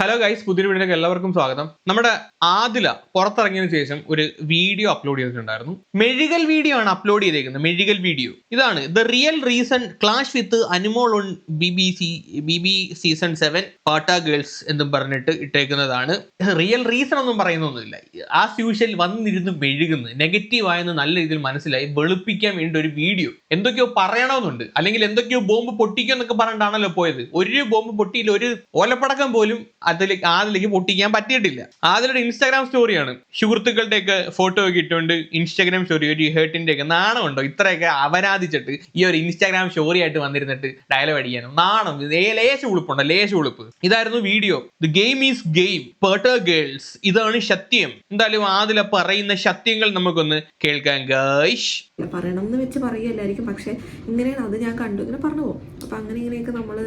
Hello guys പുതിയ വീഡിയോയിലേക്ക് എല്ലാവർക്കും സ്വാഗതം. നമ്മുടെ ആദില പുറത്തിറങ്ങിയതിനു ശേഷം ഒരു വീഡിയോ അപ്ലോഡ് ചെയ്തിട്ടുണ്ടായിരുന്നു. മെഴുകൽ വീഡിയോ ആണ് അപ്ലോഡ് ചെയ്തേക്കുന്നത്. മെഴുകൽ വീഡിയോ ഇതാണ് the real reason clash with Anumol on B B C B B season seven പാട്ട ഗേൾസ് എന്നും പറഞ്ഞിട്ട് ഇട്ടേക്കുന്നതാണ്. റിയൽ റീസൺ ഒന്നും പറയുന്നൊന്നുമില്ല. ആസ് യൂഷ്വൽ വന്നിരുന്ന് മെഴുകുന്നു. നെഗറ്റീവ് ആയെന്ന് നല്ല രീതിയിൽ മനസ്സിലായി. വെളുപ്പിക്കാൻ വേണ്ടി ഒരു വീഡിയോ എന്തൊക്കെയോ പറയണമെന്നുണ്ട്. അല്ലെങ്കിൽ എന്തൊക്കെയോ ബോംബ് പൊട്ടിക്കുമെന്നൊക്കെ പറഞ്ഞിട്ടാണല്ലോ പോയത്. ഒരു ബോംബ് പൊട്ടിയിൽ ഒരു ഓലപ്പടക്കം പോലും അതിലേക്ക് അതിലേക്ക് പൊട്ടിക്കാൻ പറ്റിയിട്ടില്ല. അതിലൊരു ഇൻസ്റ്റാഗ്രാം സ്റ്റോറിയാണ് സുഹൃത്തുക്കളുടെ ഒക്കെ ഫോട്ടോ ഒക്കെ ഇട്ടുകൊണ്ട് ഇൻസ്റ്റാഗ്രാം സ്റ്റോറി ഒരു ഹേർട്ടിന്റെ ഒക്കെ നാണമുണ്ടോ ഇത്രയൊക്കെ അപരാധിച്ചിട്ട് ഈ ഒരു ഇൻസ്റ്റാഗ്രാം സ്റ്റോറി ആയിട്ട് വന്നിരുന്നിട്ട് ഡയലോഗ് അടിക്കാനും. നാണം ലേശ ഉളുപ്പുണ്ടോ? ലേശ ഉളുപ്പ്. ഇതായിരുന്നു video the game is game പേർട്ടർ girls ഇതാണ് സത്യം. എന്തായാലും അതിലെ പറയുന്ന സത്യങ്ങൾ നമുക്കൊന്ന് കേൾക്കാൻ ഗൈഷ് പറയണം എന്ന് വെച്ച് പറയുകയല്ലായിരിക്കും. പക്ഷെ ഇങ്ങനെയാണ് അത് ഞാൻ കണ്ടു. ഇങ്ങനെ പറഞ്ഞു പോകും. അപ്പം അങ്ങനെ ഇങ്ങനെയൊക്കെ നമ്മൾ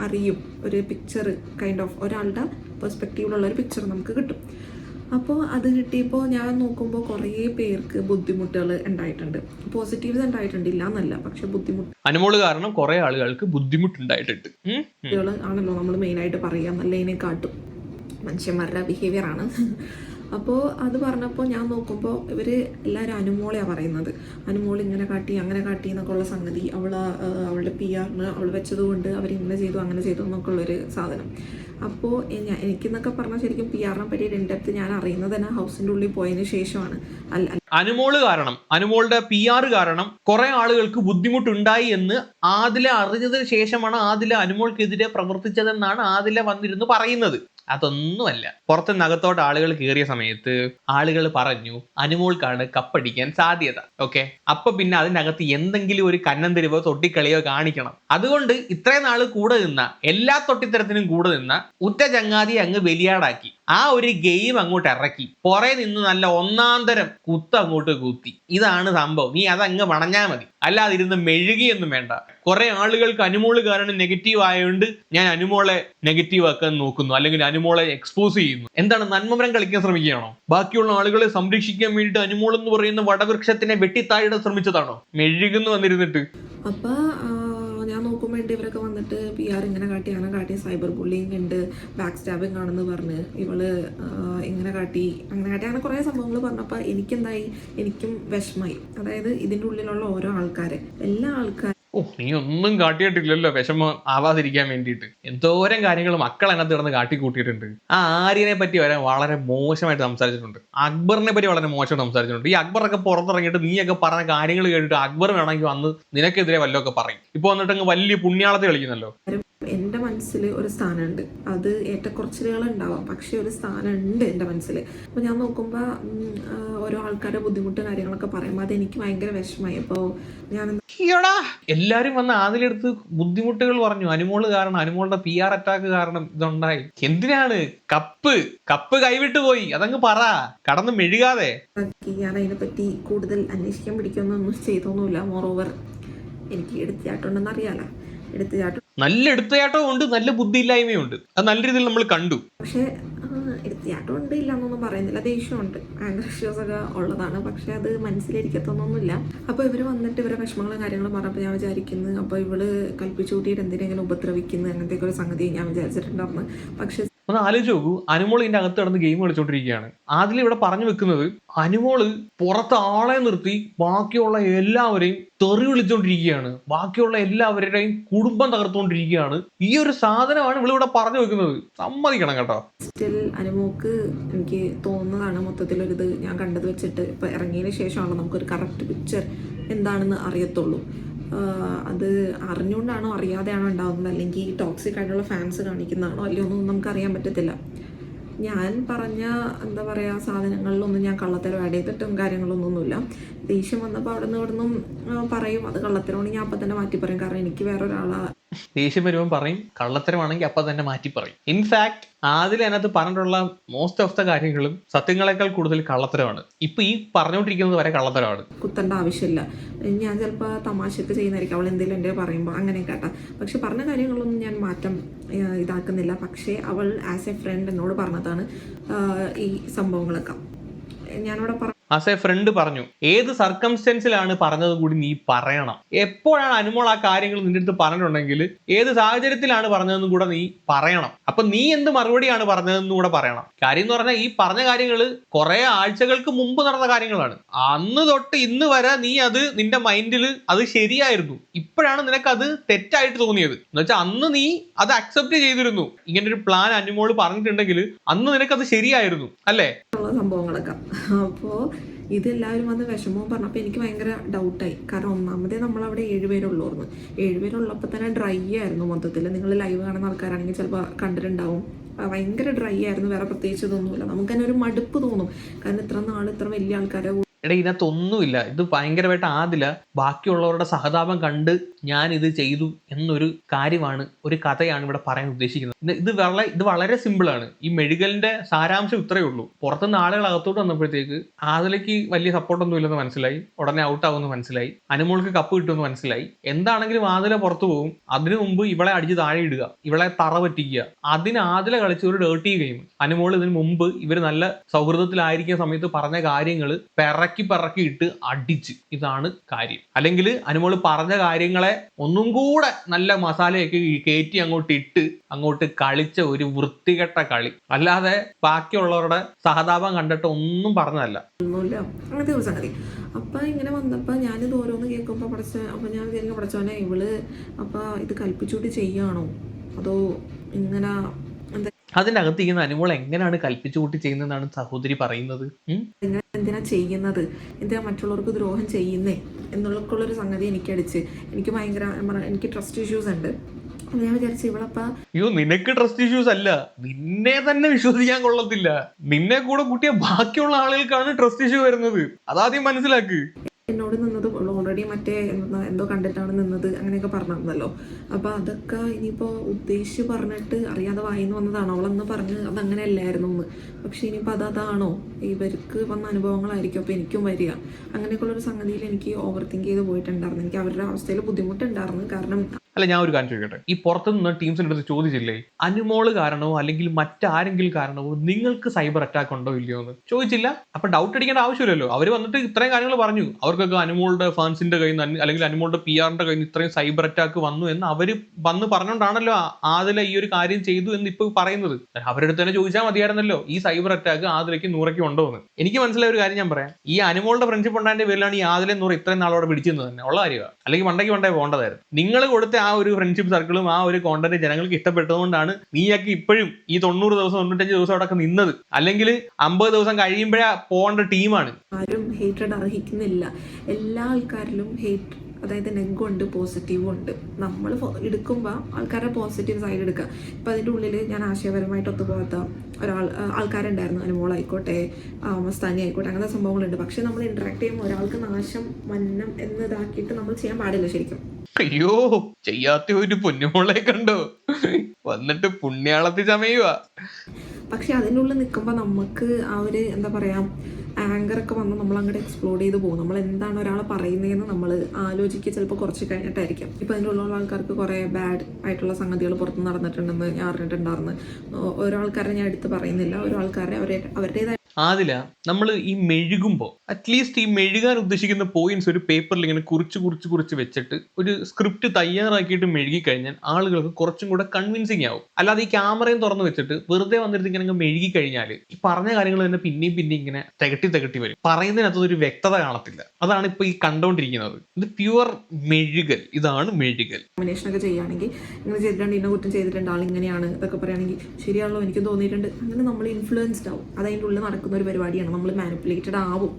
അറിയും. ഒരു പിക്ചർ കൈൻഡ് ഓഫ് ഒരാളുടെ പെർസ്പെക്റ്റീവിലുള്ള ഒരു പിക്ചർ നമുക്ക് കിട്ടും. അപ്പോൾ അത് കിട്ടിയപ്പോൾ ഞാൻ നോക്കുമ്പോൾ കുറേ പേർക്ക് ബുദ്ധിമുട്ടുകൾ ഉണ്ടായിട്ടുണ്ട്. പോസിറ്റീവ്സ് ഉണ്ടായിട്ടുണ്ട് ഇല്ല എന്നല്ല പക്ഷെ ബുദ്ധിമുട്ട് അനുമോൾ കാരണം കുറെ ആളുകൾക്ക് ബുദ്ധിമുട്ടുണ്ടായിട്ടുണ്ട്. ആണല്ലോ നമ്മൾ മെയിനായിട്ട് പറയുക നല്ലതിനെ കാട്ടും. മനുഷ്യന്മാരുടെ ബിഹേവിയർ ആണ്. അപ്പോൾ അത് പറഞ്ഞപ്പോൾ ഞാൻ നോക്കുമ്പോൾ ഇവർ എല്ലാവരും അനുമോളെയാണ് പറയുന്നത്. അനുമോൾ ഇങ്ങനെ കാട്ടി അങ്ങനെ കാട്ടി എന്നൊക്കെ ഉള്ള സംഗതി അവൾ അവളുടെ പി ആറിന് അവൾ വെച്ചതുകൊണ്ട് അവർ ഇങ്ങനെ ചെയ്തു അങ്ങനെ ചെയ്തു എന്നൊക്കെ ഉള്ളൊരു സാധനം. അപ്പോൾ എനിക്കെന്നൊക്കെ പറഞ്ഞാൽ ശരിക്കും പി ആറിനെ പറ്റി രണ്ട് അടുത്ത് ഞാൻ അറിയുന്നത് തന്നെ ഹൗസിന്റെ ഉള്ളിൽ പോയതിന് ശേഷമാണ്. അല്ല അനുമോൾ കാരണം അനുമോളുടെ പി ആർ കാരണം കുറെ ആളുകൾക്ക് ബുദ്ധിമുട്ടുണ്ടായി എന്ന് ആദില അറിഞ്ഞതിന് ശേഷമാണ് ആദില അനുമോൾക്കെതിരെ പ്രവർത്തിച്ചതെന്നാണ് ആദില വന്നിരുന്നു പറയുന്നത്. അതൊന്നുമല്ല. പുറത്ത് നഗത്തോട്ട് ആളുകൾ കയറിയ സമയത്ത് ആളുകൾ പറഞ്ഞു അനുമോൾക്കാണ് കപ്പടിക്കാൻ സാധ്യത. ഓക്കെ? അപ്പൊ പിന്നെ അതിനകത്ത് എന്തെങ്കിലും ഒരു കന്നന്തിരിവോ തൊട്ടിക്കളിയോ കാണിക്കണം. അതുകൊണ്ട് ഇത്രയും നാൾ കൂടെ നിന്ന എല്ലാ തൊട്ടിത്തരത്തിനും കൂടെ നിന്ന ഉറ്റ ചങ്ങാതി അങ്ങ് ബലിയാടാക്കി. ആ ഒരു ഗെയിം അങ്ങോട്ട് ഇറക്കി. പുറേ നിന്ന് നല്ല ഒന്നാന്തരം കുത്ത് അങ്ങോട്ട് കുത്തി. ഇതാണ് സംഭവം. നീ അതങ്ങ് വണഞ്ഞാ മതി. അല്ലാതെ ഇരുന്ന് മെഴുകിയൊന്നും വേണ്ട. കുറെ ആളുകൾക്ക് അനുമോൾ കാരണം നെഗറ്റീവ് ആയതുകൊണ്ട് ഞാൻ അനുമോളെ നെഗറ്റീവ് ആക്കാൻ നോക്കുന്നു. അല്ലെങ്കിൽ അനുമോളെ എക്സ്പോസ് ചെയ്യുന്നു. എന്താണ്? നന്മമരം കളിക്കാൻ ശ്രമിക്കുകയാണോ? ബാക്കിയുള്ള ആളുകളെ സംരക്ഷിക്കാൻ വേണ്ടിയിട്ട് അനുമോൾ എന്ന് പറയുന്ന വടവൃക്ഷത്തിനെ വെട്ടിത്താഴിടാൻ ശ്രമിച്ചതാണോ? മെഴുകുന്നു വന്നിരുന്നിട്ട്. അപ്പോൾ ഞാൻ നോക്കുമ്പോൾ ഉണ്ട് ഇവരൊക്കെ വന്നിട്ട് പി ആർ ഇങ്ങനെ കാട്ടി അങ്ങനെ കാട്ടി സൈബർ ബുള്ളിങ് ഉണ്ട് ബാക്ക് സ്റ്റാബിങ് ആണെന്ന് പറഞ്ഞ് ഇവൾ ഇങ്ങനെ കാട്ടി അങ്ങനെ കാട്ടി അങ്ങനെ കുറേ സംഭവങ്ങൾ പറഞ്ഞപ്പോൾ എനിക്കെന്തായി? എനിക്കും വിഷമായി. അതായത് ഇതിന്റെ ഉള്ളിലുള്ള ഓരോ ആൾക്കാരെ. എല്ലാ ആൾക്കാരും ഓ നീ ഒന്നും കാട്ടിയിട്ടില്ലല്ലോ. വിഷമം ആവാതിരിക്കാൻ വേണ്ടിയിട്ട്. എന്തോരം കാര്യങ്ങൾ മക്കൾ അതിനകത്ത് കിടന്ന് കാട്ടിക്കൂട്ടിയിട്ടുണ്ട്. ആ ആര്യനെ പറ്റി വരെ വളരെ മോശമായിട്ട് സംസാരിച്ചിട്ടുണ്ട്. അക്ബറിനെ പറ്റി വളരെ മോശമായിട്ട് സംസാരിച്ചിട്ടുണ്ട്. ഈ അക്ബറൊക്കെ പുറത്തിറങ്ങിയിട്ട് നീയൊക്കെ പറഞ്ഞ കാര്യങ്ങൾ കേട്ടിട്ട് അക്ബർ വേണമെങ്കിൽ വന്ന് നിനക്കെതിരെ വല്ലതൊക്കെ പറയും. ഇപ്പൊ വന്നിട്ട് അങ്ങ് വലിയ പുണ്യാളത്തെ കളിക്കുന്നല്ലോ. മനസ്സിൽ ഒരു സ്ഥാനമുണ്ട്. അത് ഏറ്റക്കുറച്ചിലുകൾ ഉണ്ടാവാം പക്ഷേ ഒരു സ്ഥാനമുണ്ട് എന്റെ മനസ്സിൽ അപ്പോൾ ഞാൻ നോക്കുമ്പോൾ ഓരോ ആൾക്കാരുടെ ബുദ്ധിമുട്ട് കാര്യങ്ങളൊക്കെ പറയുമ്പോൾ അത് എനിക്ക് ഭയങ്കര വിഷമമായി അപ്പോൾ ഞാൻ എല്ലാരും വന്ന് ആദിലെടുത്ത് ബുദ്ധിമുട്ടുകൾ പറഞ്ഞു. അനുമോൾ കാരണം അനുമോളുടെ പി ആർ അറ്റാക്ക് കാരണം ഇതുണ്ടായി. എന്തിനാണ്? കപ്പ്. കപ്പ് കൈവിട്ടു പോയി. അതങ്ങ് പറ. കടന്ന് മെഴുകാതെ. ഞാൻ ഞാൻ അതിനെപ്പറ്റി കൂടുതൽ അന്വേഷിക്കാൻ പിടിക്കുന്നൊന്നും ചെയ്തൊന്നുമില്ല. മോറോവർ എനിക്ക് എടുത്തിട്ടുണ്ടെന്ന് അറിയാലോ. എടുത്തുചാട്ടം നല്ല എടുത്തയാട്ടവും ഉണ്ട് നല്ല ബുദ്ധിയില്ലായ്മയും ഉണ്ട് അത് നല്ല രീതിയിൽ നമ്മൾ കണ്ടു. പക്ഷേ എടുത്തുചാട്ടം ഉണ്ട് ഇല്ല എന്നൊന്നും പറയുന്നില്ല. ദേഷ്യമുണ്ട്. ആങ്കർ ഇഷ്യൂസ് ഒക്കെ ഉള്ളതാണ്. പക്ഷെ അത് മനസ്സിലിരിക്കത്തൊന്നുമില്ല അപ്പോൾ ഇവർ വന്നിട്ട് ഇവരെ വിഷമങ്ങളും കാര്യങ്ങളും പറഞ്ഞപ്പോൾ ഞാൻ വിചാരിക്കുന്നു. അപ്പോൾ ഇവൾ കൽപ്പിച്ചു കൂട്ടിയിട്ട് എന്തിനെങ്കിലും ഉപദ്രവിക്കുന്നു. അങ്ങനത്തെ ഒരു സംഗതി ഞാൻ വിചാരിച്ചിട്ടുണ്ടായിരുന്നു. പക്ഷേ ഒന്ന് ആലോചിച്ച് നോക്കൂ. അനുമോൾ ഇതിന്റെ അകത്ത് കിടന്ന് ഗെയിം കളിച്ചോണ്ടിരിക്കുകയാണ്. അതിൽ ഇവിടെ പറഞ്ഞു വെക്കുന്നത് അനുമോൾ പുറത്ത് ആളെ നിർത്തി ബാക്കിയുള്ള എല്ലാവരെയും തെറി വിളിച്ചോണ്ടിരിക്കുകയാണ്. ബാക്കിയുള്ള എല്ലാവരുടെയും കുടുംബം തകർത്തുകൊണ്ടിരിക്കുകയാണ്. ഈ ഒരു സാധനമാണ് ഇവിടെ പറഞ്ഞു വെക്കുന്നത്. സമ്മതിക്കണം കേട്ടോ. സ്റ്റിൽ അനുമോക്ക് എനിക്ക് തോന്നുന്നതാണ് മൊത്തത്തിൽ ഒരിത് ഞാൻ കണ്ടത് വെച്ചിട്ട് ഇപ്പൊ ഇറങ്ങിയതിന് നമുക്ക് ഒരു കറക്റ്റ് പിക്ചർ എന്താണെന്ന് അറിയത്തുള്ളൂ. അത് അറിഞ്ഞുകൊണ്ടാണോ അറിയാതെയാണോ ഉണ്ടാകുന്നത് അല്ലെങ്കിൽ ടോക്സിക് ആയിട്ടുള്ള ഫാൻസ് കാണിക്കുന്നതാണോ? അല്ലയോ ഒന്നും നമുക്ക് അറിയാൻ പറ്റത്തില്ല. ഞാൻ പറഞ്ഞ എന്താ പറയുക സാധനങ്ങളിലൊന്നും ഞാൻ കള്ളത്തരം ആഡ് ചെയ്തിട്ടും കാര്യങ്ങളൊന്നുമില്ല. ദേഷ്യം വന്നപ്പോൾ അവിടെ നിന്ന് ഇവിടെ നിന്നും പറയും. അത് കള്ളത്തരമാണ് ഞാൻ അപ്പം തന്നെ മാറ്റി പറയും കാരണം എനിക്ക് വേറെ ഒരാളെ ദേഷ്യം വരുമ്പോൾ പറയും കള്ളത്തരമാണെങ്കിൽ അപ്പൊ തന്നെ മാറ്റി പറയും. ഇൻഫാക്ട് ആദ്യം അതിനകത്ത് പറഞ്ഞിട്ടുള്ള മോസ്റ്റ് ഓഫ് ദ കാര്യങ്ങളും സത്യങ്ങളെക്കാൾ കൂടുതൽ കള്ളത്തരമാണ്. ഇപ്പൊ ഈ പറഞ്ഞുകൊണ്ടിരിക്കുന്നത് വരെ കള്ളത്തരമാണ്. കുത്തേണ്ട ആവശ്യമില്ല. ഞാൻ ചിലപ്പോൾ തമാശക്ക് ചെയ്യുന്നതായിരിക്കും. അവൾ എന്തെങ്കിലും എന്റെ പറയുമ്പോൾ അങ്ങനെ കേട്ടാ പക്ഷെ പറഞ്ഞ കാര്യങ്ങളൊന്നും ഞാൻ മാറ്റം ഇതാക്കുന്നില്ല. പക്ഷേ അവൾ ആസ് എ ഫ്രണ്ട് എന്നോട് പറഞ്ഞതാണ് ഈ സംഭവങ്ങളൊക്കെ. ഞാനവിടെ പറ ആസ് എ ഫ്രണ്ട് പറഞ്ഞു ഏത് സർക്കംസ്റ്റൻസിലാണ് പറഞ്ഞത് കൂടി നീ പറയണം? എപ്പോഴാണ് അനുമോൾ ആ കാര്യങ്ങൾ നിന്റെ അടുത്ത് പറഞ്ഞിട്ടുണ്ടെങ്കിൽ ഏത് സാഹചര്യത്തിലാണ് പറഞ്ഞതെന്നും കൂടെ നീ പറയണം? അപ്പൊ നീ എന്ത് മറുപടിയാണ് പറഞ്ഞതെന്നും കൂടെ പറയണം. കാര്യം എന്ന് പറഞ്ഞാൽ ഈ പറഞ്ഞ കാര്യങ്ങൾ കുറെ ആഴ്ചകൾക്ക് മുമ്പ് നടന്ന കാര്യങ്ങളാണ്. അന്ന് തൊട്ട് ഇന്ന് വരെ നീ അത് നിന്റെ മൈൻഡിൽ അത് ശരിയായിരുന്നു. ഇപ്പോഴാണ് നിനക്ക് അത് തെറ്റായിട്ട് തോന്നിയത്. എന്ന് വെച്ചാൽ അന്ന് നീ അത് അക്സെപ്റ്റ് ചെയ്തിരുന്നു. ഇങ്ങനെ ഒരു പ്ലാൻ അനുമോൾ പറഞ്ഞിട്ടുണ്ടെങ്കിൽ അന്ന് നിനക്കത് ശരിയായിരുന്നു. അല്ലേ? സംഭവങ്ങളൊക്കെ. അപ്പോൾ ഇതെല്ലാവരും വന്ന് വിഷമവും പറഞ്ഞപ്പോൾ എനിക്ക് ഭയങ്കര ഡൗട്ടായി കാരണം ഒന്നാമതേ നമ്മളവിടെ ഏഴുപേരുള്ളൂർന്ന് ഏഴുപേരുള്ളപ്പോൾ തന്നെ ഡ്രൈ ആയിരുന്നു മൊത്തത്തിൽ നിങ്ങൾ ലൈവ് കാണുന്ന ആൾക്കാരാണെങ്കിൽ ചിലപ്പോൾ കണ്ടിട്ടുണ്ടാവും. ഭയങ്കര ഡ്രൈ ആയിരുന്നു. വേറെ പ്രത്യേകിച്ച് ഇതൊന്നുമില്ല. നമുക്ക് തന്നെ ഒരു മടുപ്പ് തോന്നും. കാരണം ഇത്ര നാൾ ഇത്ര വലിയ ആൾക്കാരെ എടാ ഇതിനകത്ത് ഒന്നുമില്ല ഇത് ഭയങ്കരമായിട്ട് ആദില ബാക്കിയുള്ളവരുടെ സഹതാപം കണ്ട് ഞാൻ ഇത് ചെയ്തു എന്നൊരു കാര്യമാണ് ഒരു കഥയാണ് ഇവിടെ പറയാൻ ഉദ്ദേശിക്കുന്നത്. ഇത് വളരെ ഇത് വളരെ സിമ്പിളാണ്. ഈ മെഴുകലിന്റെ സാരാംശം ഇത്രയേ ഉള്ളൂ. പുറത്തുനിന്ന് ആളുകൾ അകത്തോട്ട് വന്നപ്പോഴത്തേക്ക് ആദിലയ്ക്ക് വലിയ സപ്പോർട്ടൊന്നും ഇല്ലെന്ന് മനസ്സിലായി. ഉടനെ ഔട്ട് ആവുമെന്ന് മനസ്സിലായി. അനുമോൾക്ക് കപ്പ് കിട്ടുമെന്ന് മനസ്സിലായി. എന്താണെങ്കിലും ആദില പുറത്തു പോകും. അതിനു മുമ്പ് ഇവളെ അടിച്ച് താഴെ ഇടുക. ഇവളെ തറ പറ്റിക്കുക. അതിന് ആദില കളിച്ച ഒരു ഡേർട്ടി ഗെയിം അനുമോൾ ഇതിനു മുമ്പ് ഇവർ നല്ല സൗഹൃദത്തിലായിരിക്കുന്ന സമയത്ത് പറഞ്ഞ കാര്യങ്ങൾ പിറക്കി പിറക്കി ഇട്ട് അടിച്ച്. ഇതാണ് കാര്യം. അല്ലെങ്കിൽ അനുമോൾ പറഞ്ഞ കാര്യങ്ങളെ ഒന്നും കൂടെ നല്ല മസാലയൊക്കെ കയറ്റി അങ്ങോട്ട് ഇട്ട് അങ്ങോട്ട് കളിച്ച ഒരു വൃത്തികെട്ട കളി. അല്ലാതെ ബാക്കിയുള്ളവരുടെ സഹതാപം കണ്ടിട്ട് ഒന്നും പറഞ്ഞതല്ല. അപ്പൊ ഇങ്ങനെ വന്നപ്പോ ഞാനിത് ഓരോന്ന് കേൾക്കുമ്പോ പഠിച്ച അപ്പൊ ഞാൻ വിചാരിക്കും പഠിച്ചോനെ ഇവൾ അപ്പൊ ഇത് കൽപ്പിച്ചുകൂട്ടി ചെയ്യാണോ? അതോ ഇങ്ങനെ അകത്ത് അകത്തിരിക്കുന്ന അനുമോൾ എങ്ങനെയാണ് കൽപ്പിച്ചു കൂട്ടി ചെയ്യുന്നതെന്നാണ് സഹോദരി പറയുന്നത്? എന്തിനാ ചെയ്യുന്നത്? എന്തിനാ മറ്റുള്ളവർക്ക് ദ്രോഹം ചെയ്യുന്നേ? എന്നുള്ളൊക്കെയുള്ളൊരു സംഗതി എനിക്ക് അടിച്ച് എനിക്ക് ഭയങ്കര എനിക്ക് ട്രസ്റ്റ് ഇഷ്യൂസ് ഉണ്ട്. ഞാൻ വിചാരിച്ചു ഇവളപ്പം അയ്യോ നിനക്ക് ട്രസ്റ്റ് ഇഷ്യൂസ് അല്ല. നിന്നെ തന്നെ വിശ്വസിക്കാൻ കൊള്ളത്തില്ല. നിന്നെ കൂടെ കൂട്ടിയ ബാക്കിയുള്ള ആളുകൾക്കാണ് ട്രസ്റ്റ് ഇഷ്യൂ വരുന്നത്. അതാദ്യം മനസ്സിലാക്ക്. എന്നോട് നിന്നത് ഓൾറെഡി മറ്റേ എന്താ കണ്ടിട്ടാണ് നിന്നത് അങ്ങനെയൊക്കെ പറഞ്ഞിരുന്നല്ലോ അപ്പോൾ അതൊക്കെ ഇനിയിപ്പോൾ ഉദ്ദേശിച്ച് പറഞ്ഞിട്ട് അറിയാതെ വായിന്ന് വന്നതാണോ. അവളെന്ന് പറഞ്ഞ് അതങ്ങനെ അല്ലായിരുന്നു എന്ന്. പക്ഷെ ഇനിയിപ്പോൾ അത് അതാണോ? ഇവർക്ക് വന്ന അനുഭവങ്ങളായിരിക്കും. അപ്പോൾ എനിക്കും വരിക. അങ്ങനെയൊക്കെയുള്ളൊരു സംഗതിയിൽ എനിക്ക് ഓവർ തിങ്ക് ചെയ്ത് പോയിട്ടുണ്ടായിരുന്നു. എനിക്ക് അവരുടെ അവസ്ഥയിൽ ബുദ്ധിമുട്ടുണ്ടായിരുന്നു. കാരണം അല്ല ഞാൻ ഒരു കാര്യം ചോദിക്കട്ടെ? ഈ പുറത്തുനിന്ന് ടീംസിന്റെ അടുത്ത് ചോദിച്ചില്ലേ? അനുമോൾ കാരണമോ അല്ലെങ്കിൽ മറ്റാരെങ്കിലും കാരണമോ നിങ്ങൾക്ക് സൈബർ അറ്റാക്ക് ഉണ്ടോ ഇല്ലയോ എന്ന്? ചോദിച്ചില്ല. അപ്പൊ ഡൗട്ട് അടിക്കേണ്ട ആവശ്യമില്ലല്ലോ. അവർ വന്നിട്ട് ഇത്രയും കാര്യങ്ങൾ പറഞ്ഞു. അവർക്കൊക്കെ അനുമോളുടെ ഫാൻസിന്റെ കയ്യിൽ നിന്ന് അല്ലെങ്കിൽ അനുമോളുടെ പി ആറിന്റെ കയ്യിൽ നിന്ന് ഇത്രയും സൈബർ അറ്റാക്ക് വന്നു എന്ന് അവർ വന്ന് പറഞ്ഞുകൊണ്ടാണല്ലോ ആ- ആദില ഈ ഒരു കാര്യം ചെയ്തു എന്ന് ഇപ്പൊ പറയുന്നത്. അവരുടെ തന്നെ ചോദിച്ചാൽ മതിയായിരുന്നല്ലോ. ഈ സൈബർ അറ്റാക്ക് ആദിലയ്ക്ക് നൂറയ്ക്ക് ഉണ്ടോ എന്ന്. എനിക്ക് മനസ്സിലായ ഒരു കാര്യം ഞാൻ പറയാം. ഈ അനുമോളുടെ ഫ്രണ്ട്ഷിപ്പ് ഉണ്ടായതിന്റെ പേരിലാണ് ഈ ആദിലെ നൂറ് ഇത്രയും നാളോടെ പിടിച്ചിരുന്നത് തന്നെ. ഉള്ള കാര്യമാണ് അല്ലെങ്കിൽ മണ്ടയ്ക്ക് മണ്ടേ പോകേണ്ടതായിരുന്നു. നിങ്ങൾ കൊടുത്ത ആ ഒരു ഫ്രണ്ട്ഷിപ്പ് സർക്കിളും ആ ഒരു കോണ്ടന്റ് ജനങ്ങൾക്ക് ഇഷ്ടപ്പെട്ടതുകൊണ്ടാണ് നീയൊക്കെ ഇപ്പോഴും ഈ തൊണ്ണൂറ് ദിവസം തൊണ്ണൂറ്റഞ്ച് ദിവസം അവിടെ നിന്നത്. അല്ലെങ്കിൽ അമ്പത് ദിവസം കഴിയുമ്പോഴേ പോകേണ്ട ടീമാണ് ആരും ഹേറ്റഡ് അർഹിക്കുന്നില്ല എല്ലാ ആൾക്കാരിലും ഹേറ്റ് അതായത് നെഗും ഉണ്ട് പോസിറ്റീവും ഉണ്ട്. നമ്മൾ എടുക്കുമ്പോൾ ആൾക്കാരുടെ പോസിറ്റീവ് സൈഡ് എടുക്കുക. ഇപ്പം അതിന്റെ ഉള്ളിൽ ഞാൻ ആശയപരമായിട്ട് ഒത്തുപോകാത്ത ഒരാൾ ആൾക്കാരുണ്ടായിരുന്നു. അനുമോളായിക്കോട്ടെ മസ്താനി ആയിക്കോട്ടെ അങ്ങനത്തെ സംഭവങ്ങളുണ്ട്. പക്ഷേ നമ്മൾ ഇൻട്രാക്ട് ചെയ്യുമ്പോൾ ഒരാൾക്ക് നാശം മന്നം എന്നതാക്കിയിട്ട് നമ്മൾ ചെയ്യാൻ പാടില്ല ശരിക്കും. അയ്യോ ചെയ്യാത്ത ഒരു പൊന്നുമോളെ കണ്ടോ? വന്നിട്ട് പുണ്യാളത്തി ചമയുവാ. പക്ഷെ അതിനുള്ളിൽ നിൽക്കുമ്പോൾ നമുക്ക് ആ ഒരു എന്താ പറയുക ആങ്കറൊക്കെ വന്ന് നമ്മൾ അങ്ങോട്ട് എക്സ്പ്ലോർ ചെയ്ത് പോകും. നമ്മൾ എന്താണ് ഒരാൾ പറയുന്നതെന്ന് നമ്മൾ ആലോചിക്കുക ചിലപ്പോൾ കുറച്ച് കഴിഞ്ഞിട്ടായിരിക്കും. ഇപ്പം അതിന്റെ ഉള്ളിലുള്ള ആൾക്കാർക്ക് കുറേ ബാഡ് ആയിട്ടുള്ള സംഗതികൾ പുറത്ത് നടന്നിട്ടുണ്ടെന്ന് ഞാൻ അറിഞ്ഞിട്ടുണ്ടായിരുന്നു ഒരാൾക്കാരെ ഞാൻ എടുത്ത് പറയുന്നില്ല. ഓരോ ആൾക്കാരെ അവരെ അവരുടേതായ ആദില നമ്മൾ ഈ മെഴുകുമ്പോൾ അറ്റ്ലീസ്റ്റ് ഈ മെഴുകാൻ ഉദ്ദേശിക്കുന്ന പോയിന്റ്സ് ഒരു പേപ്പറിൽ ഇങ്ങനെ കുറിച്ച് കുറിച്ച് കുറിച്ച് വെച്ചിട്ട് ഒരു സ്ക്രിപ്റ്റ് തയ്യാറാക്കിയിട്ട് മെഴുകി കഴിഞ്ഞാൽ ആളുകൾക്ക് കുറച്ചും കൂടെ കൺവിൻസിങ് ആവും. അല്ലാതെ ഈ ക്യാമറയും തുറന്നു വെച്ചിട്ട് വെറുതെ വന്നിട്ട് ഇങ്ങനെ മെഴുകി കഴിഞ്ഞാൽ ഈ പറഞ്ഞ കാര്യങ്ങൾ തന്നെ പിന്നെയും പിന്നെ ഇങ്ങനെ തികട്ടി തികട്ടി വരും. പറയുന്നതിനകത്ത് ഒരു വ്യക്തത കാണത്തില്ല. അതാണ് ഇപ്പൊ ഈ കണ്ടോണ്ടിരിക്കുന്നത്. ഇത് പ്യുവർ മെഴുകൽ. ഇതാണ് മെഴുകൽ. ഒക്കെ ചെയ്യുകയാണെങ്കിൽ ഇങ്ങനെ ചെയ്തിട്ടുണ്ട് ചെയ്തിട്ടുണ്ട് ഇങ്ങനെയാണ് ശരിയാണല്ലോ എനിക്ക് തോന്നിയിട്ടുണ്ട്. അങ്ങനെ നമ്മൾ ഇൻഫ്ലുവൻസ്ഡ് ആവും. അത് ഉള്ളിൽ നടക്കുന്ന ഒരു പരിപാടിയാണ്. നമ്മൾ മാനിപ്പുലേറ്റഡ് ആവും.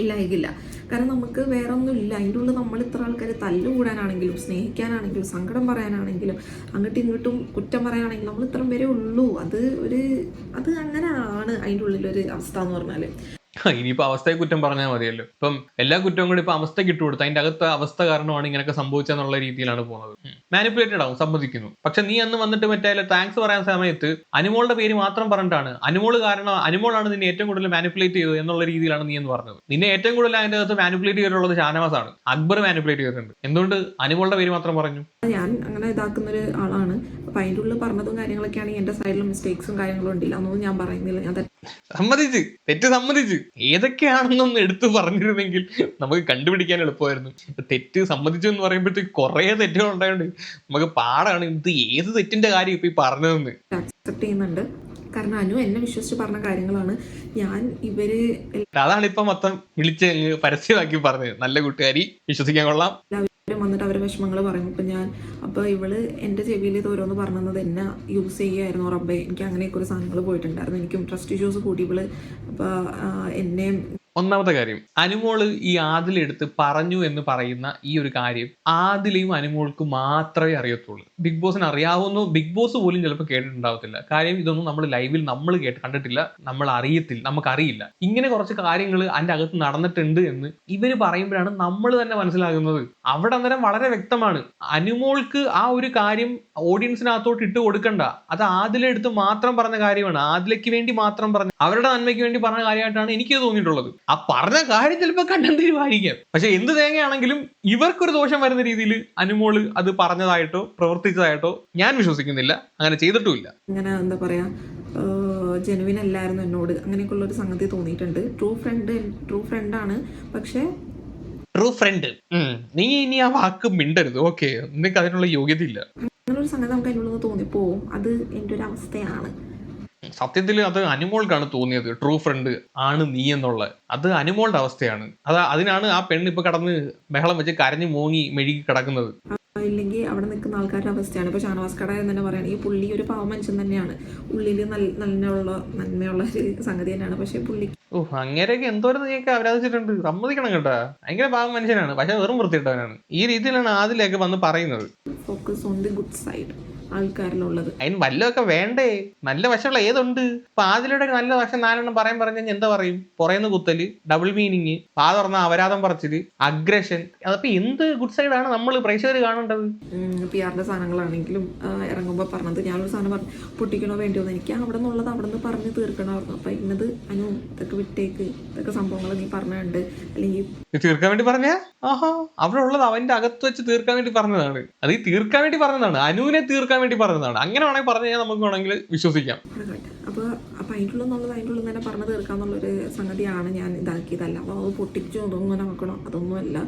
ഇല്ല ഇല്ല കാരണം നമുക്ക് വേറെ ഒന്നും ഇല്ല അതിന്റെ ഉള്ളിൽ നമ്മൾ ഇത്ര ആൾക്കാർ തല്ലുകൂടാനാണെങ്കിലും സ്നേഹിക്കാനാണെങ്കിലും സങ്കടം പറയാനാണെങ്കിലും അങ്ങോട്ടും ഇങ്ങോട്ടും കുറ്റം പറയാനാണെങ്കിലും നമ്മൾ ഇത്രയും പേരേ ഉള്ളൂ. അത് ഒരു അത് അങ്ങനെ ആണ് അതിന്റെ ഉള്ളിലൊരു അവസ്ഥ എന്ന് പറഞ്ഞാൽ ഇനിയിപ്പോ അവസ്ഥയെ കുറ്റം പറഞ്ഞാൽ മതിയല്ലോ. ഇപ്പം എല്ലാ കുറ്റവും കൂടി ഇപ്പൊ അവസ്ഥയ്ക്ക് ഇട്ട് കൊടുത്തു അതിന്റെ അകത്ത് അവസ്ഥ കാരണമാണ് ഇങ്ങനെയൊക്കെ സംഭവിച്ചെന്നുള്ള രീതിയിലാണ് പോകുന്നത്. മാനിപ്പുലേറ്റഡ് ആവും സമ്മതിക്കുന്നു. പക്ഷെ നീ അന്ന് വന്നിട്ട് മറ്റേ താങ്ക്സ് പറയാൻ സമയത്ത് അനുമോളുടെ പേര് മാത്രം പറഞ്ഞിട്ടാണ് അനുമോൾ കാരണം അനുമോളാണ് നിന്നെ ഏറ്റവും കൂടുതൽ മാനിപ്പുലേറ്റ് ചെയ്തത് എന്നുള്ള രീതിയിലാണ് നീ എന്ന് പറഞ്ഞത്. നിന്നെ ഏറ്റവും കൂടുതൽ അതിന്റെ അകത്ത് മാനിപ്പുലേറ്റ് ചെയ്തിട്ടുള്ളത് ഷാനവാസ് ആണ് അക്ബർ മാനിപ്പുലേറ്റ് ചെയ്തിട്ടുണ്ട്. എന്തുകൊണ്ട് അനുമോളുടെ പേര് മാത്രം പറഞ്ഞു? ഞാൻ അങ്ങനെ ഇതാക്കുന്ന ഒരു ആളാണ്. അപ്പം അതിന്റെ ഉള്ളിൽ പറഞ്ഞതും കാര്യങ്ങളൊക്കെ ആണെങ്കിൽ എന്റെ സൈഡിലും മിസ്റ്റേക്സും കാര്യങ്ങളും ഉണ്ടില്ല അതൊന്നും ഞാൻ പറയുന്നില്ല. ഞാൻ തെറ്റ് സമ്മതിച്ച്. തെറ്റ് സമ്മതിച്ച്. ഏതൊക്കെയാണെന്നൊന്ന് എടുത്തു പറഞ്ഞിരുന്നെങ്കിൽ നമുക്ക് കണ്ടുപിടിക്കാൻ എളുപ്പമായിരുന്നു. തെറ്റ് സമ്മതിച്ചു എന്ന് പറയുമ്പോഴത്തേക്ക് കുറേ തെറ്റുകൾ ഉണ്ടായോണ്ട് നമുക്ക് പാടാണ് ഇത് ഏത് തെറ്റിന്റെ കാര്യം ഇപ്പൊ ഈ പറഞ്ഞതെന്ന്. അക്സെപ്റ്റ് ചെയ്യുന്നുണ്ട്. കാരണം അനു എന്നെ വിശ്വസിച്ച് പറഞ്ഞ കാര്യങ്ങളാണ്. ഞാൻ ഇവർ അതാണ് ഇപ്പൊ മൊത്തം വിളിച്ച് പരസ്യമാക്കി പറഞ്ഞത്. നല്ല കൂട്ടുകാരി. വിശ്വസിക്കാൻ കൊള്ളാം. വന്നിട്ട് അവരെ വിഷമങ്ങൾ പറയും. അപ്പം ഞാൻ അപ്പോൾ ഇവൾ എന്റെ ചെവിയിൽ ഇത് ഓരോന്ന് പറഞ്ഞത് എന്നെ യൂസ് ചെയ്യുമായിരുന്നു റബ്ബെ. എനിക്ക് അങ്ങനെയൊക്കെ ഒരു സാധനങ്ങൾ പോയിട്ടുണ്ടായിരുന്നു. എനിക്കും ട്രസ്റ്റ് ഇഷ്യൂസ് കൂടി ഇവൾ അപ്പോൾ എന്നെയും ഒന്നാമത്തെ കാര്യം അനുമോൾ ഈ ആദിലെടുത്ത് പറഞ്ഞു എന്ന് പറയുന്ന ഈ ഒരു കാര്യം ആദിലെയും അനുമോൾക്ക് മാത്രമേ അറിയത്തുള്ളൂ. ബിഗ് ബോസിന് അറിയാവുന്ന. ബിഗ് ബോസ് പോലും ചിലപ്പോൾ കേട്ടിട്ടുണ്ടാവത്തില്ല. കാര്യം ഇതൊന്നും നമ്മൾ ലൈവിൽ നമ്മൾ കേട്ട് കണ്ടിട്ടില്ല. നമ്മൾ അറിയത്തില്ല. നമുക്കറിയില്ല. ഇങ്ങനെ കുറച്ച് കാര്യങ്ങൾ അതിന്റെ അകത്ത് നടന്നിട്ടുണ്ട് എന്ന് ഇവർ പറയുമ്പോഴാണ് നമ്മൾ തന്നെ മനസ്സിലാകുന്നത്. അവിടെ അന്നേരം വളരെ വ്യക്തമാണ്. അനുമോൾക്ക് ആ ഒരു കാര്യം ഓഡിയൻസിനകത്തോട്ട് ഇട്ട് കൊടുക്കണ്ട. അത് ആദിലെടുത്ത് മാത്രം പറഞ്ഞ കാര്യമാണ്. ആദിലയ്ക്ക് വേണ്ടി മാത്രം പറഞ്ഞ അവരുടെ നന്മയ്ക്ക് വേണ്ടി പറഞ്ഞ കാര്യമായിട്ടാണ് എനിക്ക് തോന്നിയിട്ടുള്ളത്. ആ പറഞ്ഞ കാര്യം ചിലപ്പോൾ കണ്ടെന്തിരുമായിരിക്കാം. പക്ഷെ എന്ത് തേങ്ങയാണെങ്കിലും ഇവർക്കൊരു ദോഷം വരുന്ന രീതിയിൽ അനുമോൾ അത് പറഞ്ഞതായിട്ടോ പ്രവർത്തിച്ചതായിട്ടോ ഞാൻ വിശ്വസിക്കുന്നില്ല അങ്ങനെ ചെയ്തിട്ടുമില്ല. അങ്ങനെ എന്താ പറയാ ജെനുവിൻ അല്ലായിരുന്നു എന്നോട്. അങ്ങനെയൊക്കെയുള്ള ഒരു സംഗതി തോന്നിയിട്ടുണ്ട്. ട്രൂ ഫ്രണ്ട് ട്രൂ ഫ്രണ്ടാണ് പക്ഷേ ട്രൂ ഫ്രണ്ട് നീ ഇനി ആ വാക്ക് മിണ്ടരുത്. ഓക്കെ നിനക്ക് അതിനുള്ള യോഗ്യത ഇല്ല അങ്ങനൊരു സംഗതി നമുക്ക് അതിനുള്ളത് തോന്നിപ്പോവും. അത് എന്റെ ഒരു അവസ്ഥയാണ്. സത്യത്തിൽ അത് അനുമോൾക്കാണ് തോന്നിയത്. ട്രൂ ഫ്രണ്ട് ആണ് നീ എന്നുള്ള. അത് അനുമോളുടെ അവസ്ഥയാണ്. അത് അതിനാണ് ആ പെണ്ണ് ഇപ്പൊ കടന്ന് ബഹളം വെച്ച് കരഞ്ഞു മോങ്ങി മെഴുകി കിടക്കുന്നത്. അവിടെ നിൽക്കുന്ന ആൾക്കാരുടെ അവസ്ഥയാണ്. ഇപ്പോൾ ഷാനവാസ് കട എന്ന് തന്നെ പറയുകയാണ് ഈ പുള്ളി ഒരു പാവ മനുഷ്യൻ തന്നെയാണ്. ഉള്ളിൽ നല്ല നന്മയുള്ള നന്മയുള്ള ഒരു സംഗതി തന്നെയാണ്. പക്ഷേ പുള്ളി ഓ അങ്ങനെയൊക്കെ എന്തോരം നീയൊക്കെ ആരാധിച്ചിട്ടുണ്ട്? സമ്മതിക്കണം കേട്ടോ. ഭയങ്കര പാവം മനുഷ്യനാണ്. പക്ഷെ വെറും വൃത്തിയിട്ടവനാണ് ഈ രീതിയിലാണ് ആദ്യമൊക്കെ വന്ന് പറയുന്നത്. Focus on the good side ആൾക്കാരിലുള്ളത്. അതിന് വല്ലതൊക്കെ വേണ്ടേ? നല്ല വശമുള്ള ഏതുണ്ട്? ഇപ്പൊ ആദിലയുടെ നല്ല വശം നാലെണ്ണം പറയാൻ പറഞ്ഞു എന്താ പറയും? പുറയുന്ന കുത്തൽ ഡബിൾ മീനിങ് പാ തുറന്ന അപരാധം പറച്ചിൽ അഗ്രഷൻ അതപ്പോ എന്ത് ഗുഡ് സൈഡാണ് നമ്മൾ പ്രേക്ഷകർ കാണേണ്ടത്? പി ആറിന്റെ സാധനങ്ങളാണെങ്കിലും ഇറങ്ങുമ്പോൾ പറഞ്ഞത് ഞാനൊരു സാധനം പറഞ്ഞു പൊട്ടിക്കണോ വേണ്ടിയോ? എനിക്ക് അവിടെ നിന്നുള്ളത് അവിടെ നിന്ന് പറഞ്ഞ് തീർക്കണമായിരുന്നു. അപ്പൊ ഇന്നത് അനു ഇതൊക്കെ വിട്ടേക്ക്. ഇതൊക്കെ സംഭവങ്ങൾ നീ പറഞ്ഞുണ്ട് അല്ലെങ്കിൽ തീർക്കാൻ വേണ്ടി പറഞ്ഞ? ആഹാ അവിടെ ഉള്ളത് അവന്റെ അകത്ത് വെച്ച് തീർക്കാൻ വേണ്ടി പറഞ്ഞതാണ്. അത് ഈ തീർക്കാൻ വേണ്ടി പറഞ്ഞതാണ്. അനുവിനെ തീർക്കാൻ വേണ്ടി പറഞ്ഞതാണ്. അങ്ങനെ വേണമെങ്കിൽ പറഞ്ഞു കഴിഞ്ഞാൽ നമുക്ക് വേണമെങ്കിൽ വിശ്വസിക്കാം. അപ്പോൾ അപ്പം അതിന്റെ ഉള്ളിൽ നിന്നുള്ളത് അതിന്റെ ഉള്ളിൽ തന്നെ പറഞ്ഞു തീർക്കാന്നുള്ളൊരു സംഗതിയാണ് ഞാൻ ഇതാക്കിയതല്ല. അപ്പോൾ അത് പൊട്ടിച്ചു അതൊന്നും നോക്കണം അതൊന്നുമല്ല.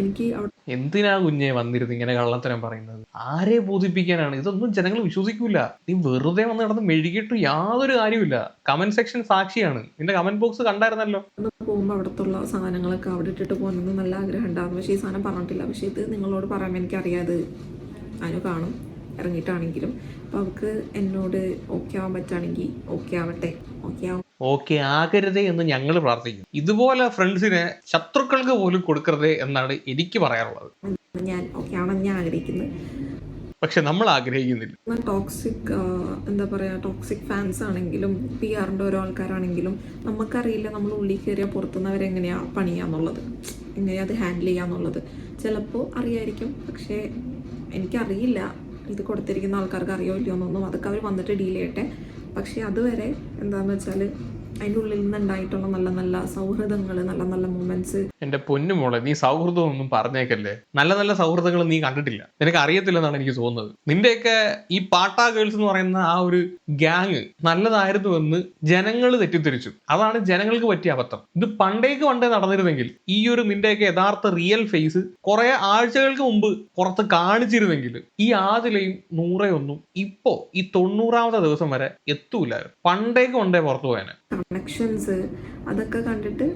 എനിക്ക് അവിടെ എന്തിനാ കുഞ്ഞെ വന്നിരുന്നു ഇങ്ങനെ കള്ളത്തരം പറയുന്നത്? ആരെ ബോധിപ്പിക്കാനാണ്? ഇതൊന്നും ജനങ്ങൾ വിശ്വസിക്കൂല. നീ വെറുതെ വന്ന് നടന്ന് മെഴുകിയിട്ട് യാതൊരു കാര്യമില്ല കമന്റ് സെക്ഷൻ സാക്ഷിയാണ്. നിന്റെ കമന്റ് ബോക്സ് കണ്ടായിരുന്നല്ലോ. പോകുമ്പോൾ അവിടത്തുള്ള സാധനങ്ങളൊക്കെ അവിടെ ഇട്ടിട്ട് പോകുന്നത് നല്ല ആഗ്രഹം ഉണ്ടാകും പക്ഷേ ഈ സാധനം പറഞ്ഞിട്ടില്ല. പക്ഷേ ഇത് നിങ്ങളോട് പറയാൻ എനിക്കറിയാതെ അനു കാണും. ഇറങ്ങിയിട്ടാണെങ്കിലും അപ്പോൾ അവൾക്ക് എന്നോട് ഓക്കെ ആവാൻ പറ്റുകയാണെങ്കിൽ ഓക്കെ ആവട്ടെ. ഓക്കെ ആവും. ഓക്കെ ആകരുതേ എന്ന് ഞങ്ങൾ പ്രാർത്ഥിക്കുന്നു. ഇതുപോലെ ഫ്രണ്ട്സിനെ ശത്രുക്കൾക്ക് പോലും കൊടുക്കരുതേ എന്നാണ് എനിക്ക് പറയാനുള്ളത്. ഞാൻ ഓക്കെ ആവണം ഞാൻ ആഗ്രഹിക്കുന്നത് പക്ഷെ നമ്മൾ ആഗ്രഹിക്കുന്നില്ല. ടോക്സിക് എന്താ പറയാ ടോക്സിക് ഫാൻസ് ആണെങ്കിലും പി ആറിന്റെ ഓരോ ആൾക്കാരാണെങ്കിലും നമുക്കറിയില്ല നമ്മൾ ഉള്ളിൽ കയറിയാൽ പുറത്തുനിന്ന് എങ്ങനെയാ പണിയാന്നുള്ളത് എങ്ങനെയാ അത് ഹാൻഡിൽ ചെയ്യാന്നുള്ളത് ചിലപ്പോൾ അറിയായിരിക്കും. പക്ഷേ എനിക്കറിയില്ല. ഇത് കൊടുത്തിരിക്കുന്ന ആൾക്കാർക്ക് അറിയോ ഇല്ലയോ എന്നൊന്നും. അതൊക്കെ അവർ വന്നിട്ട് ഡീൽ ചെയ്യട്ടെ. പക്ഷേ അതുവരെ എന്താണെന്ന് വെച്ചാൽ അതിന്റെ ഉള്ളിൽ നിന്ന് ഉണ്ടായിട്ടുള്ള നല്ല നല്ല സൗഹൃദങ്ങൾ നല്ല നല്ല മൊമെന്റ്സ് എന്റെ പൊന്നു മോളെ നീ സൗഹൃദം ഒന്നും പറഞ്ഞേക്കല്ലേ? നല്ല നല്ല സൗഹൃദങ്ങൾ നീ കണ്ടിട്ടില്ല. നിനക്ക് അറിയത്തില്ലെന്നാണ് എനിക്ക് തോന്നുന്നത്. നിന്റെയൊക്കെ ഈ പാട്ടാ ഗേൾസ് എന്ന് പറയുന്ന ആ ഒരു ഗ്യാങ് നല്ലതായിരുന്നു എന്ന് ജനങ്ങൾ തെറ്റിദ്ധരിച്ചു. അതാണ് ജനങ്ങൾക്ക് പറ്റിയ അബദ്ധം. ഇത് പണ്ടേക്ക് പണ്ടേ നടന്നിരുന്നെങ്കിൽ ഈ ഒരു നിന്റെയൊക്കെ യഥാർത്ഥ റിയൽ ഫേസ് കുറെ ആഴ്ചകൾക്ക് മുമ്പ് പുറത്ത് കാണിച്ചിരുന്നെങ്കിൽ ഈ ആദിലയും നൂറയൊന്നും ഇപ്പോ ഈ തൊണ്ണൂറാമത്തെ ദിവസം വരെ എത്തൂലായിരുന്നു. പണ്ടേക്ക് പണ്ടേ പുറത്തു പോയാനെ. കണക്ഷൻസ് അതൊക്കെ കണ്ടിട്ട്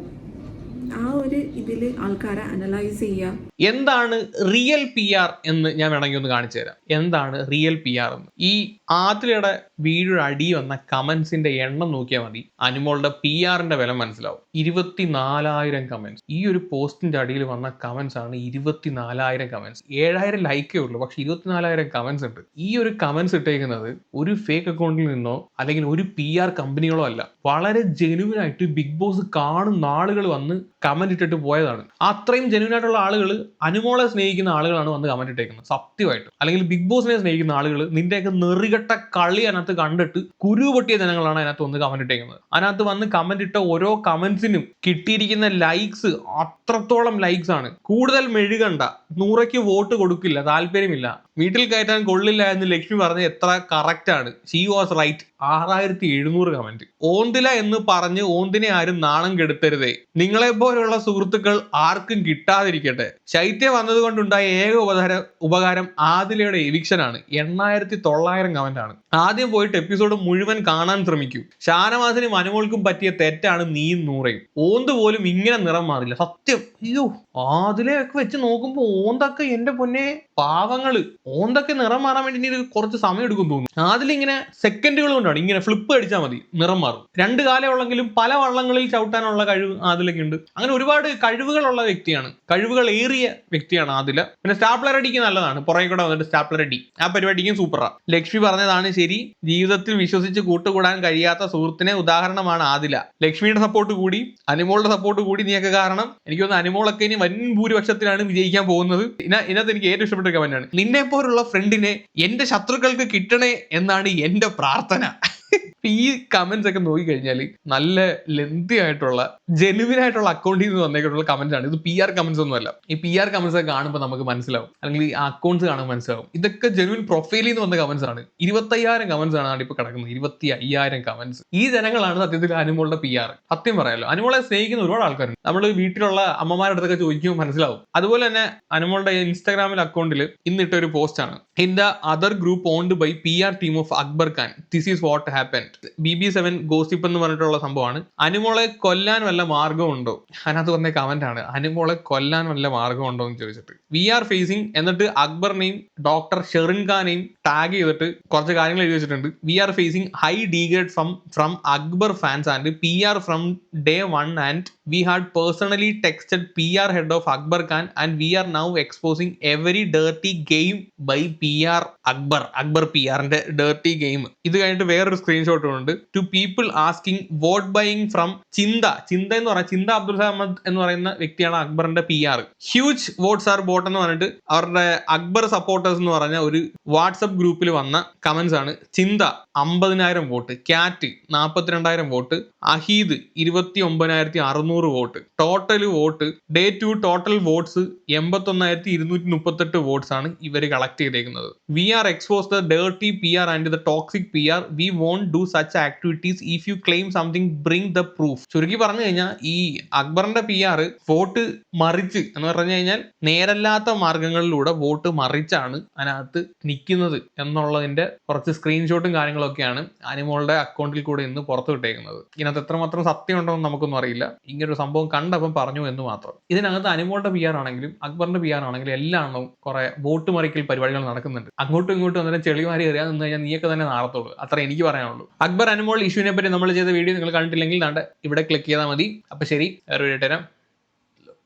ആ ഒരു ഇതിൽ ആൾക്കാരെ അനലൈസ് ചെയ്യുക. എന്താണ് റിയൽ പി ആർ എന്ന് ഞാൻ വേണമെങ്കിൽ ഒന്ന് കാണിച്ചു തരാം എന്താണ് റിയൽ പി ആർ എന്ന്? ഈ ആതിലയുടെ വീഡിയോ അടി വന്ന കമന്റ്സിന്റെ എണ്ണം നോക്കിയാൽ മതി. അനുമോളുടെ പി ആറിന്റെ വില മനസ്സിലാവും. ഇരുപത്തിനാലായിരം കമന്റ്സ് ഈ ഒരു പോസ്റ്റിന്റെ അടിയിൽ വന്ന കമന്റ്സ് ആണ് ഇരുപത്തിനാലായിരം കമന്റ്സ് ഏഴായിരം ലൈക്കേ ഉള്ളൂ പക്ഷെ ഇരുപത്തിനാലായിരം കമന്റ്സ് ഉണ്ട്. ഈ ഒരു കമന്റ്സ് ഇട്ടേക്കുന്നത് ഒരു ഫേക്ക് അക്കൗണ്ടിൽ നിന്നോ അല്ലെങ്കിൽ ഒരു പി ആർ കമ്പനികളോ അല്ല. വളരെ ജെനുവിൻ ആയിട്ട് ബിഗ് ബോസ് കാണുന്ന ആളുകൾ വന്ന് കമന്റ് ഇട്ടിട്ട് പോയതാണ്. അത്രയും ജെനുവിൻ ആയിട്ടുള്ള ആളുകൾ അനുമോളെ സ്നേഹിക്കുന്ന ആളുകളാണ് വന്ന് കമന്റ് ഇട്ടേക്കുന്നത്. സത്യമായിട്ട്. അല്ലെങ്കിൽ ബിഗ് ബോസിനെ സ്നേഹിക്കുന്ന ആളുകൾ നിന്റെയൊക്കെ നെറികെട്ട കളി അതിനകത്ത് കണ്ടിട്ട് കുരു പൊട്ടിയ ജനങ്ങളാണ് അതിനകത്ത് വന്ന് കമന്റ് ഇട്ടേക്കുന്നത്. അതിനകത്ത് വന്ന് കമന്റ് ഇട്ട ഓരോ കമന്റ്സിനും കിട്ടിയിരിക്കുന്ന ലൈക്സ് അത്രത്തോളം ലൈക്സ് ആണ്. കൂടുതൽ മെഴുകണ്ട. നൂറയ്ക്ക് വോട്ട് കൊടുക്കില്ല. താല്പര്യമില്ല. വീട്ടിൽ കയറ്റാൻ കൊള്ളില്ല എന്ന് ലക്ഷ്മി പറഞ്ഞ എത്ര കറക്റ്റ് ആണ്. ഷീ വാസ് റൈറ്റ് ആറായിരത്തി എഴുന്നൂറ് കമന്റ് ഓന്തില എന്ന് പറഞ്ഞ് ഓന്തിനെ ആരും നാണം കെടുത്തരുതേ. നിങ്ങളെ പോലുള്ള സുഹൃത്തുക്കൾ ആർക്കും കിട്ടാതിരിക്കട്ടെ. ശൈത്യ വന്നതുകൊണ്ടുണ്ടായ ഏക ഉപകാരം ഉപകാരം ആദിലയുടെ എവിക്ഷനാണ് എണ്ണായിരത്തി തൊള്ളായിരം കമന്റ് ആണ്. ആദ്യം പോയിട്ട് എപ്പിസോഡ് മുഴുവൻ കാണാൻ ശ്രമിക്കൂ. ഷാനവാസിനും അനുമോൾക്കും പറ്റിയ തെറ്റാണ് നീയും നൂറയും. ഓന്ത് പോലും ഇങ്ങനെ നിറം മാറില്ല. സത്യം. അയ്യോ ആദിലയൊക്കെ വെച്ച് നോക്കുമ്പോ ഓന്തൊക്കെ എന്റെ പൊന്നെ പാവങ്ങൾ. ഓന്തൊക്കെ നിറം മാറാൻ വേണ്ടി കുറച്ച് സമയം എടുക്കും തോന്നുന്നു. ആദിലിങ്ങനെ സെക്കൻഡുകൾ കൊണ്ടാണ്. ഇങ്ങനെ ഫ്ലിപ്പ് അടിച്ചാൽ മതി നിറം മാറും. രണ്ട് കാലമുള്ളെങ്കിലും പല വള്ളങ്ങളിൽ ചവിട്ടാനുള്ള കഴിവ് ആദിലൊക്കെ ഉണ്ട്. അങ്ങനെ ഒരുപാട് കഴിവുകളുള്ള വ്യക്തിയാണ്. കഴിവുകൾ ഏറിയ വ്യക്തിയാണ് ആദില. പിന്നെ സ്റ്റാപ്ലർ അടിക്ക് നല്ലതാണ്. പുറകെ കൂടെ വന്നിട്ട് സ്റ്റാപ്ലർ അടി. ആ പരിപാടിക്കും സൂപ്പറാ ലക്ഷ്മി പറഞ്ഞതാണ് ശരി ജീവിതത്തിൽ വിശ്വസിച്ച് കൂട്ടുകൂടാൻ കഴിയാത്ത സുഹൃത്തിനെ ഉദാഹരണമാണ് ആദില. ലക്ഷ്മിയുടെ സപ്പോർട്ട് കൂടി അനിമോളുടെ സപ്പോർട്ട് കൂടി നീയൊക്കെ കാരണം എനിക്ക് തോന്നുന്നു അനിമോളൊക്കെ ഇനി വൻ ഭൂരിപക്ഷത്തിലാണ് വിജയിക്കാൻ പോകുന്നത്. ഇതിനകത്ത് എനിക്ക് ഏറ്റവും ഇഷ്ടപ്പെട്ട കമന്റാണ് നിന്നെ പോലുള്ള ഫ്രണ്ടിനെ എന്റെ ശത്രുക്കൾക്ക് കിട്ടണേ എന്നാണ് എന്റെ പ്രാർത്ഥന. ഈ കമന്റ്സ് ഒക്കെ നോക്കി കഴിഞ്ഞാൽ നല്ല ലെന്തി ആയിട്ടുള്ള ജെനുവിൻ ആയിട്ടുള്ള അക്കൗണ്ടിൽ നിന്ന് വന്നേക്കുള്ള കമന്റ്സ് ആണ്. ഇത് പി ആർ കമന്റ്സ് ഒന്നും അല്ല. ഈ പി ആർ കമന്റ്സ് ഒക്കെ കാണുമ്പോൾ നമുക്ക് മനസ്സിലാവും. അല്ലെങ്കിൽ ഈ അക്കൗണ്ട്സ് കാണുമ്പോൾ മനസ്സിലാവും. ഇതൊക്കെ ജെനുവിൻ പ്രൊഫൈലിൽ നിന്ന് വന്ന കമന്റ്സ് ആണ്. ഇരുപത്തയ്യായിരം കമന്റ്സ് ആണ് ഇപ്പൊ കിടക്കുന്നത്. ഇരുപത്തി അയ്യായിരം കമന്റ്സ് ഈ ജനങ്ങളാണ് സത്യത്തിൽ അനുമോളുടെ പി ആർ സത്യം പറയാലോ. അനുമോളെ സ്നേഹിക്കുന്ന ഒരുപാട് ആൾക്കാരുണ്ട്. നമ്മൾ വീട്ടിലുള്ള അമ്മമാരുടെ അടുത്തൊക്കെ ചോദിക്കുമ്പോൾ മനസ്സിലാവും. അതുപോലെ തന്നെ അനുമോളുടെ ഇൻസ്റ്റാഗ്രാമിൽ അക്കൗണ്ടിൽ ഇന്നിട്ട ഒരു പോസ്റ്റ് ആണ്. In the other group owned by P R team of Akbar Khan this is what happen B B seven gossip എന്ന് പറഞ്ഞിട്ടുള്ള സംഭവമാണ്. അനുമോളെ കൊല്ലാൻ വല്ല മാർഗമുണ്ടോ അതിനകത്ത് വന്ന കമന്റ് ആണ്. അനുമോളെ കൊല്ലാൻ വല്ല മാർഗമുണ്ടോ എന്ന് ചോദിച്ചിട്ട്. വി ആർ ഫേസിങ് എന്നിട്ട് അക്ബറിനെയും ഡോക്ടർ ഷെറിൻ ഖാനെയും ടാഗ് ചെയ്തിട്ട് കുറച്ച് കാര്യങ്ങൾ എഴുതി വെച്ചിട്ടുണ്ട്. We are facing high degrade from from Akbar fans and P R from day one and we had personally texted P R head of Akbar Khan and we are now exposing every dirty game by P R Akbar. Akbar P ആറിന്റെ dirty game. ഇത് കഴിഞ്ഞിട്ട് വേറൊരു സ്ക്രീൻഷോട്ടും ഉണ്ട് to people asking vote buying from Chintha. Chintha എന്ന് പറഞ്ഞ ചിന്ത അബ്ദുൽ അഹമ്മദ് എന്ന് പറയുന്ന വ്യക്തിയാണ് അക്ബറിന്റെ P R huge votes are bot എന്ന് പറഞ്ഞിട്ട് അവരുടെ അക്ബർ സപ്പോർട്ടേഴ്സ് എന്ന് പറഞ്ഞ ഒരു വാട്സപ്പ് ഗ്രൂപ്പിൽ വന്ന കമന്റ്സ് ആണ്. ചിന്ത അമ്പതിനായിരം വോട്ട് ക്യാറ്റ് നാൽപ്പത്തിരണ്ടായിരം വോട്ട് അഹീദ് ഇരുപത്തി ഒമ്പതിനായിരത്തി അറുന്നൂറ് vote total vote day two total votes എൺപത്തൊന്നായിരത്തി ഇരുന്നൂറ്റി മുപ്പത്തെട്ട് വോട്ട്സ് ആണ് ഇവർ കളക്ട് ചെയ്തേക്കുന്നത്. We are expose the dirty P R and the toxic P R we won't do such activities if you claim something bring the proof ചുരുക്കി പറഞ്ഞു കഴിഞ്ഞാൽ ഈ അക്ബറിന്റെ പി ആർ വോട്ട് മറിച്ച് എന്ന് പറഞ്ഞു കഴിഞ്ഞാൽ നേരല്ലാത്ത മാർഗങ്ങളിലൂടെ വോട്ട് മറിച്ചാണ് അതിനകത്ത് നിൽക്കുന്നത് എന്നുള്ളതിന്റെ കുറച്ച് സ്ക്രീൻഷോട്ടും കാര്യങ്ങളൊക്കെയാണ് അനിമോളുടെ അക്കൗണ്ടിൽ കൂടെ ഇന്ന് പുറത്തു വിട്ടേക്കുന്നത്. ഇതിനകത്ത് എത്രമാത്രം സത്യം ഉണ്ടോ എന്ന് നമുക്കൊന്നും അറിയില്ല. ഇങ്ങനൊരു സംഭവം കണ്ടപ്പം പറഞ്ഞു എന്ന് മാത്രം. ഇതിനകത്ത് അനിമോളുടെ പി ആർ ആണെങ്കിലും അക്ബറിന്റെ പി ആർ ആണെങ്കിലും എല്ലാം കുറെ വോട്ട് മറിക്കൽ പരിപാടികൾ നടക്കുന്നുണ്ട്. അങ്ങോട്ടും ഇങ്ങോട്ടും അന്നേരം ചെളിമാരി എറിയാൻ നിന്ന് കഴിഞ്ഞാൽ നീയൊക്കെ തന്നെ നാളത്തോളൂ. അത്ര എനിക്ക് പറയാനുള്ളൂ. അക്ബർ അനുമോൾ ഇഷ്യൂവിനെ പറ്റി നമ്മൾ ചെയ്ത വീഡിയോ നിങ്ങൾ കണ്ടിട്ടില്ലെങ്കിൽ ഇവിടെ ക്ലിക്ക് ചെയ്താൽ മതി. അപ്പൊ ശരി വേറെ വീഡിയോ തരാം